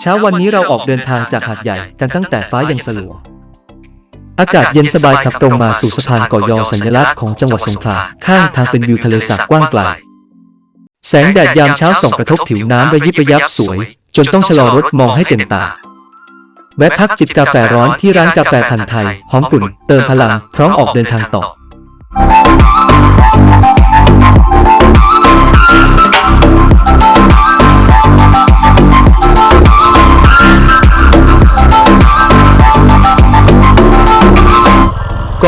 เช้าวันนี้เราออกเดินทางจากหาดใหญ่กันตั้งแต่ฟ้ายังสลัว อากาศเย็นสบายขับตรงมาสู่สะพานก่อยอสัญลักษณ์ของจังหวัดสงขลาข้างทางเป็นวิวทะเลสาบกว้างไกล แสงแดดยามเช้าส่องกระทบผิวน้ำระยิบระยับสวย จนต้องชะลอรถมองให้เต็มตาแวะพักจิบกาแฟร้อนที่ร้านกาแฟพันธ์ไทยหอมกลุ่นเติมพลังพร้อมออกเดินทางต่อ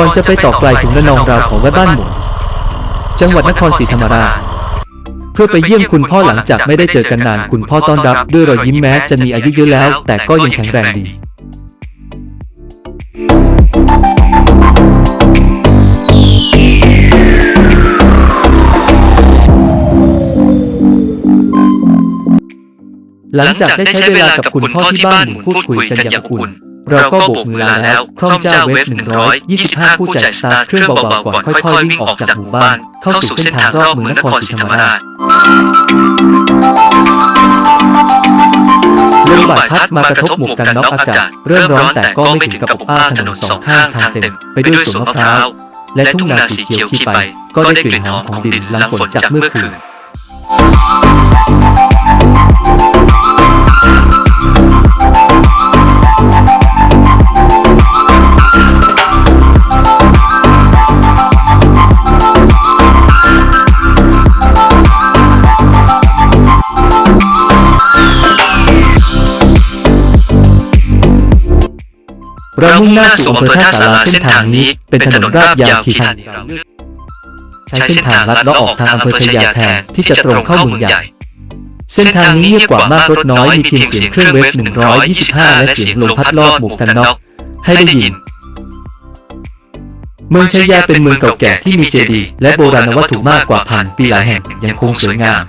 ก่อนจะไปต่อไกลถึงระนองราวของแวะบ้านหมุนจังหวัดนครศรีธรรมราชเพื่อไปเยี่ยมคุณพ่อหลังจากไม่ได้เจอกันนาน คุณพ่อต้อนรับด้วยรอยยิ้มแม้จะมีอายุเยอะแล้ว แต่ก็ยังแข็งแรงดีหลังจากได้ใช้เวลากับคุณพ่อที่บ้านหมุนพูดคุยกันอย่างอุ่น เราก็โบกมือลาแล้วคล่องเจ้าเวฟ125 ผู้จัดสตาร์ทเครื่องเบาๆก่อนค่อยๆวิ่งออกจากหมู่บ้าน เข้าสู่เส้นทางรอบเมืองนครศรีธรรมราชลมบ่ายพัดมากระทบหมวกกันน็อกอากาศ เริ่มร้อนแต่ก็ไม่ถึงกับอบอ้าวถนนสองข้างทางเต็ม ไปด้วยสวนมะพร้าว และทุ่งนาสีเขียวขี้ไป ก็ได้กลิ่นหอมของดินหลังฝนจากเมื่อคืน เรามุ่งหน้าสู่อำเภอท่าสาราเส้นทางนี้เป็นถนนราบยาวขี่ชันใช้เส้นทางลัดเลาะออกทางอำเภอชายาแทนที่จะตรงเข้าเมืองใหญ่ เส้นทางนี้เงียบกว่ามากรถน้อยมีเพียงเสียงเครื่องเวฟ125 และเสียงลมพัดลอบหมวกกันน็อกให้ได้ยิน เมืองชายาเป็นเมืองเก่าแก่ที่มีเจดีย์และโบราณวัตถุมากกว่าพันปีหลายแห่งยังคงสวยงาม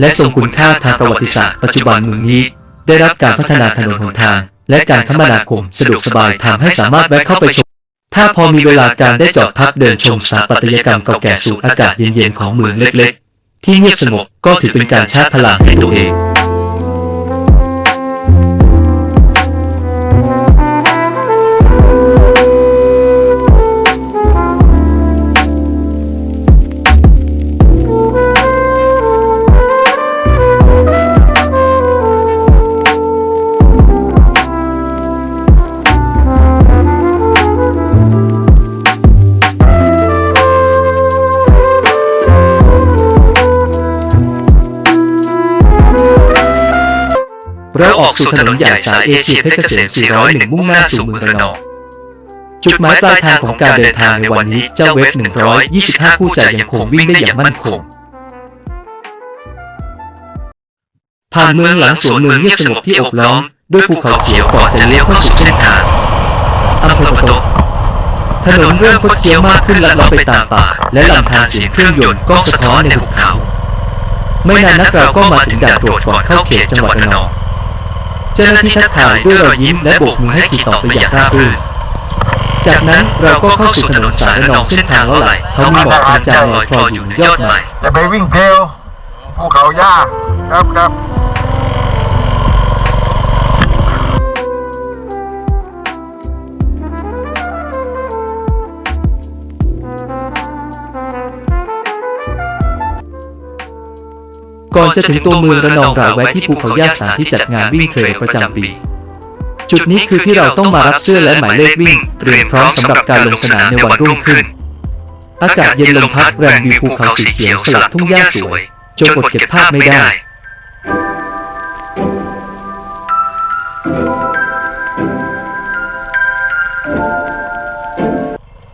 และทรงคุณค่าทางประวัติศาสตร์ปัจจุบันเมืองนี้ ได้รับการพัฒนาถนนหนทาง และการคมนาคมสะดวกสบายทำให้สามารถแวะเข้าไปชม ถ้าพอมีเวลาการได้จอดพักเดินชมสถาปัตยกรรมเก่าแก่สูดอากาศเย็นๆของเมืองเล็กๆ ที่เงียบสงบก็ถือเป็นการชาร์จพลังให้ตัวเอง เราออกสู่ถนนใหญ่สายเอเชียเพชรเกษม 401 มุ่งหน้าสู่เมืองระนอง จุดหมายปลายทางของการเดินทางในวันนี้เจ้าเวฟ 125 คู่ใจยังคงวิ่งได้อย่างมั่นคง ผ่านเมืองหลังสวนเมืองเงียบสงบที่อบล้อม ด้วยภูเขาเขียวก่อนจะเลี้ยวเข้าสู่เส้นทางอำเภอปะโตกถนนเริ่มคดเคี้ยวมากขึ้นลัดเลาะไปตามป่า และลำธารเสียงเครื่องยนต์ก็สะท้อนในหุบเขา ไม่นานนักเราก็มาถึงด่านตรวจก่อนเข้าเขตจังหวัดระนอง จ้าหน้าที่ทักทายด้วยรอยยิ้มและโบกมือให้ขี่ต่อไปอย่างราบรื่นจากนั้นเราก็เข้าสู่ถนนสายระนองเส้นทางล้อไหลเขามีหมอกจางๆลอยคลออยู่เหนือยอดไม้จะไปวิ่งเทรลภูเขาหญ้าครับครับ ก่อนจะถึงตัวเมืองระนองเราแวะที่ภูเขาย่าสถานที่จัดงานวิ่งเทรลประจำปี จุดนี้คือที่เราต้องมารับเสื้อและหมายเลขวิ่งเตรียมพร้อมสำหรับการลงสนามในวันรุ่งขึ้น อากาศเย็นลมพัดแรงวิวภูเขาสีเขียวสลับทุ่งหญ้าสวยจนอดเก็บภาพไม่ได้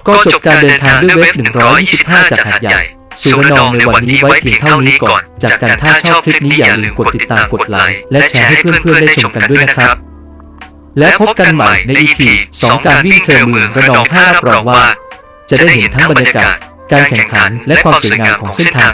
ก็จบการเดินทางด้วยเว็บ125 จากหาดใหญ่ สู่ระนองในวันนี้ไว้เพียงเท่านี้ก่อน จากการถ้าชอบคลิปนี้อย่าลืมกดติดตามกดไลค์และแชร์ให้เพื่อนๆได้ชมกันด้วยนะครับ และพบกันใหม่ในอีพีสองการวิ่งเทรลเมืองระนอง5รับรองว่า จะได้เห็นทั้งบรรยากาศ การแข่งขันและความสวยงามของเส้นทาง